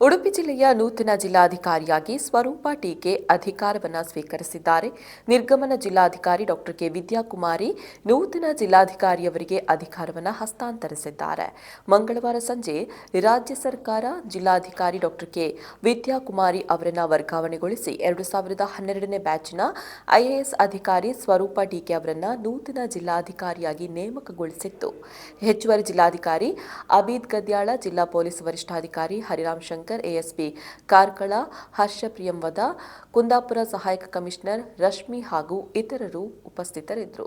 ಉಡುಪಿ ಜಿಲ್ಲೆಯ ನೂತನ ಜಿಲ್ಲಾಧಿಕಾರಿಯಾಗಿ ಸ್ವರೂಪ ಟೀಕೆ ಅಧಿಕಾರವನ್ನು ಸ್ವೀಕರಿಸಿದ್ದಾರೆ. ನಿರ್ಗಮನ ಜಿಲ್ಲಾಧಿಕಾರಿ ಡಾಕ್ಟರ್ ಕೆ ವಿದ್ಯಾಕುಮಾರಿ ನೂತನ ಜಿಲ್ಲಾಧಿಕಾರಿಯವರಿಗೆ ಅಧಿಕಾರವನ್ನು ಹಸ್ತಾಂತರಿಸಿದ್ದಾರೆ. ಮಂಗಳವಾರ ಸಂಜೆ ರಾಜ್ಯ ಸರ್ಕಾರ ಜಿಲ್ಲಾಧಿಕಾರಿ ಡಾಕ್ಟರ್ ಕೆ ವಿದ್ಯಾಕುಮಾರಿ ಅವರನ್ನು ವರ್ಗಾವಣೆಗೊಳಿಸಿ ಎರಡು ಸಾವಿರದ ಹನ್ನೆರಡನೇ ಬ್ಯಾಚ್ನ ಐಎಎಸ್ ಅಧಿಕಾರಿ ಸ್ವರೂಪ ಟೀಕೆ ಅವರನ್ನು ನೂತನ ಜಿಲ್ಲಾಧಿಕಾರಿಯಾಗಿ ನೇಮಕಗೊಳಿಸಿತ್ತು. ಹೆಚ್ಚುವರಿ ಜಿಲ್ಲಾಧಿಕಾರಿ ಅಬೀದ್ ಗದ್ಯಾಳ, ಜಿಲ್ಲಾ ಪೊಲೀಸ್ ವರಿಷ್ಠಾಧಿಕಾರಿ ಹರಿರಾಮ್ ಎಎಸ್ಪಿ ಕಾರ್ಕಳ ಹರ್ಷ ಪ್ರಿಯಂವದ ಕುಂದಾಪುರ ಸಹಾಯಕ ಕಮಿಷನರ್ ರಶ್ಮಿ ಹಾಗೂ ಇತರರು ಉಪಸ್ಥಿತರಿದ್ದರು.